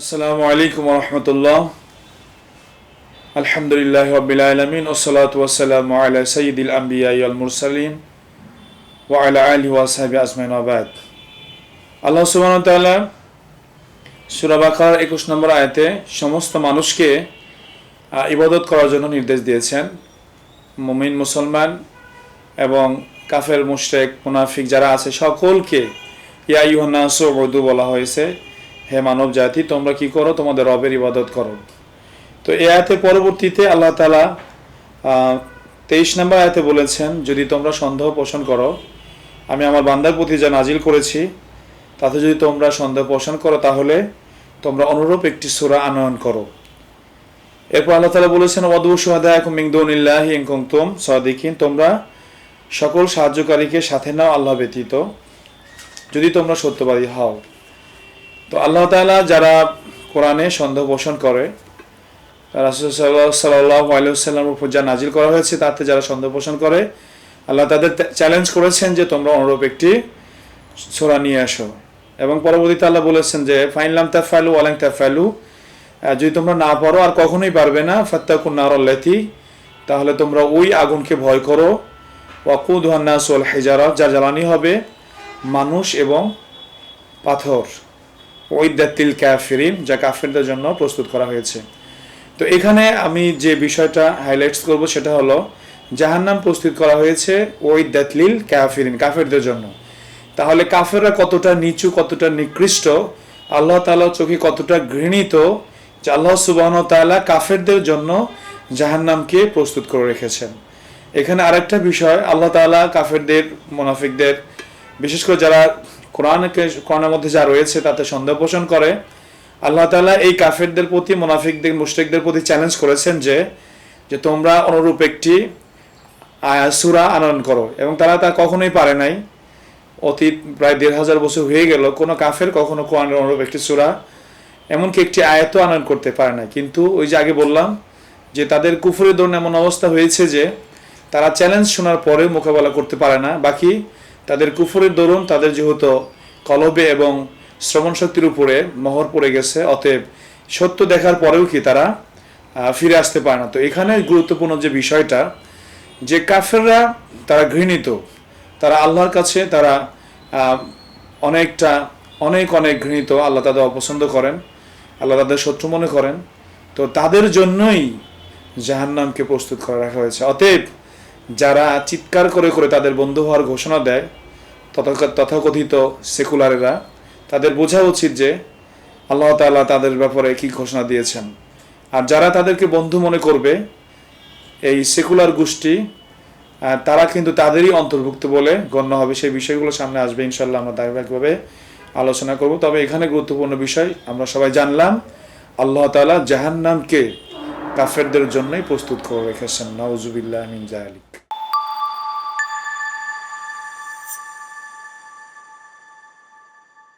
আসসালামু আলাইকুম রহমতুল্লাহ। আলহামদুলিল্লাহ ওসলাত ওসালাম আলা সঈদুল মুরসালিম আজমাইন আবাদ আল্লাহ সুবাহ সুরাবাকার একুশ নম্বর আয়তে সমস্ত মানুষকে ইবাদত করার জন্য নির্দেশ দিয়েছেন। মুমিন, মুসলমান এবং কাফের, মুশরেক, মুনাফিক যারা আছে সকলকে ইয়া ইউহান্নাস উর্দু বলা হয়েছে। হে মানব জাতি, তোমরা কি করো? তোমাদের রবের ইবাদত করো। তো এ আয়াতে পরবর্তীতে আল্লাহ তালা তেইশ নম্বর আয়াতে বলেছেন, যদি তোমরা সন্দেহ পোষণ করো, আমি আমার বান্দার প্রতি যা নাজিল করেছি, তাতে যদি তোমরা সন্দেহ পোষণ করো, তাহলে তোমরা অনুরূপ একটি সূরা আনয়ন করো। এরপর আল্লাহ তালা বলেছেন অদু সুহাদা এখন মিংদুল্লাহি ইংকুম সদিকিন তোমরা সকল সাহায্যকারীকে সাথে নাও আল্লাহ ব্যতীত, যদি তোমরা সত্যবাদী হও। তো আল্লাহ তাআলা যারা কোরআনে সন্দেহ পোষণ করে রাসূল সাল্লাল্লাহু আলাইহি ওয়াসাল্লামের উপর যা নাজিল করা হয়েছে তাতে যারা সন্দেহ পোষণ করে আল্লাহ তাদের চ্যালেঞ্জ করেছেন যে তোমরা অনুরূপ একটি সূরা নিয়ে আসো। এবং পরবর্তীতে আল্লাহ বলেছেন যে ফাইনলাম তাফালু ওয়ালাং তাফালু আহ, যদি তোমরা না পারো আর কখনোই পারবে না ফাত্তাকুন নারল্লাতি তাহলে তোমরা ওই আগুনকে ভয় করো। ওয়াকুদ হান্নাস ওয়াল হেজারা যা জ্বালানি হবে মানুষ এবং পাথর। ওইদাতিল ক্যাফিরিন যা কাফিরদের জন্য প্রস্তুত করা হয়েছে। তো এখানে আমি যে বিষয়টা হাইলাইটস করব সেটা হলো, জাহান্নাম প্রস্তুত করা হয়েছে ওই দাতলিল ক্যাফিরিন কাফেরদের জন্য। তাহলে কাফেররা কতটা নিচু, কতটা নিকৃষ্ট, আল্লাহ তাআলা চোখে কতটা ঘৃণিত, যে আল্লাহ সুবাহ তাআলা কাফেরদের জন্য জাহান্নামকে প্রস্তুত করে রেখেছেন। এখানে আরেকটা বিষয়, আল্লাহ তাআলা কাফেরদের, মুনাফিকদের, বিশেষ করে যারা কোরআনকে কোরআনের মধ্যে যা রয়েছে তাতে সন্দেহ পোষণ করে। আল্লাহ তাআলা এই কাফেরদের প্রতি, মুনাফিকদের, মুশরিকদের প্রতি চ্যালেঞ্জ করেছেন যে যে তোমরা অনুরূপ একটি সূরা আনয়ন করো। এবং তারা তা কখনোই পারে নাই। অতীত প্রায় দেড় হাজার বছর হয়ে গেল, কোনো কাফের কখনো কোরআনের অনুরূপ একটি সূরা, এমনকি একটি আয়াত আনয়ন করতে পারে না কিন্তু ওই যে আগে বললাম, যে তাদের কুফুরের দরুন এমন অবস্থা হয়েছে যে, তারা চ্যালেঞ্জ শোনার পরেও মোকাবেলা করতে পারে না। বাকি তাদের কুফরের দরুন তাদের যেহেতু কলবে এবং শ্রবণ শক্তির উপরে মোহর পড়ে গেছে, অতএব সত্য দেখার পরেও কি তারা ফিরে আসতে পারে না। তো এখানে গুরুত্বপূর্ণ যে বিষয়টা, যে কাফেররা তারা ঘৃণিত, তারা আল্লাহর কাছে তারা অনেকটা, অনেক অনেক ঘৃণিত, আল্লাহ তাদের অপছন্দ করেন, আল্লাহ তাদের শত্রু মনে করেন। তো তাদের জন্যই জাহান্নামকে প্রস্তুত করে রাখা হয়েছে। অতএব যারা চিৎকার করে করে তাদের বন্ধু হওয়ার ঘোষণা দেয়, তথা- তথাকথিত সেকুলারেরা, তাদের বোঝা উচিত যে আল্লাহ তাআলা তাদের ব্যাপারে কি ঘোষণা দিয়েছেন। আর যারা তাদেরকে বন্ধু মনে করবে, এই সেকুলার গোষ্ঠী তারা কিন্তু তাদেরই অন্তর্ভুক্ত বলে গণ্য হবে। সেই বিষয়গুলো সামনে আসবে ইনশাল্লাহ আমরা ধারাবাহিকভাবে আলোচনা করব। তবে এখানে গুরুত্বপূর্ণ বিষয়, আমরা সবাই জানলাম, আল্লাহ তাআলা জাহান্নামকে কাফেরদের জন্যই প্রস্তুত করে রেখেছেন। নওজুবিল্লাহ মিন জাহালি